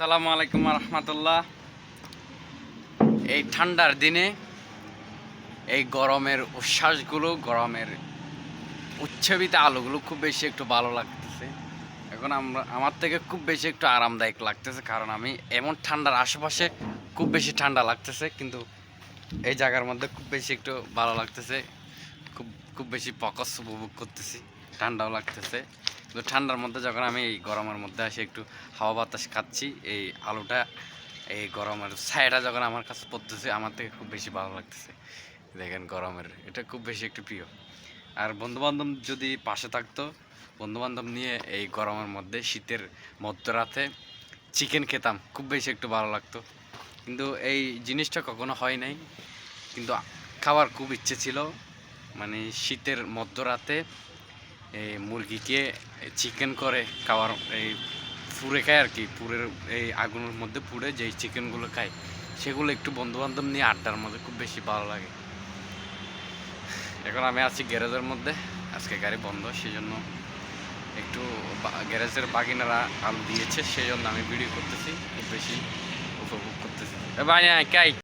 সালামু আলাইকুম রহমতুল্লাহ। এই ঠান্ডার দিনে এই গরমের উচ্ছ্বাসগুলো, গরমের উচ্ছ্বাবিত আলোগুলো খুব বেশি একটু ভালো লাগতেছে। এখন আমরা, আমার থেকে খুব বেশি একটু আরামদায়ক লাগতেছে কারণ আমি এমন ঠান্ডার আশেপাশে খুব বেশি ঠান্ডা লাগতেছে, কিন্তু এই জায়গার মধ্যে খুব বেশি একটু ভালো লাগতেছে। খুব খুব বেশি পকস উপভোগ করতেছি, ঠান্ডাও লাগতেছে। কিন্তু ঠান্ডার মধ্যে যখন আমি এই গরমের মধ্যে আসি, একটু হাওয়া বাতাস খাচ্ছি, এই আলোটা, এই গরমের ছায়াটা যখন আমার কাছে পড়তেছে, আমার থেকে খুব বেশি ভালো লাগতেছে। দেখেন গরমের, এটা খুব বেশি একটু প্রিয়। আর বন্ধুবান্ধব যদি পাশে থাকতো, বন্ধুবান্ধব নিয়ে এই গরমের মধ্যে, শীতের মধ্যরাতে চিকেন খেতাম, খুব বেশি একটু ভালো লাগতো। কিন্তু এই জিনিসটা কখনো হয় নাই। কিন্তু খাওয়ার খুব ইচ্ছে ছিল। মানে শীতের মধ্যরাতে এই মুরগিকে চিকেন করে খাওয়ার, এই পুড়ে খায় আর কি পুরের এই আগুনের মধ্যে পুড়ে যেই চিকেনগুলো খায়, সেগুলো একটু বন্ধুবান্ধব নিয়ে আড্ডার মধ্যে খুব বেশি ভালো লাগে। এখন আমি আছি গ্যারেজের মধ্যে, আজকে গাড়ি বন্ধ সেই জন্য একটু গ্যারেজের বাগিনারা আলু দিয়েছে সেই জন্য আমি ভিডিও করতেছি, খুব বেশি উপভোগ করতেছি। ভাই কাই?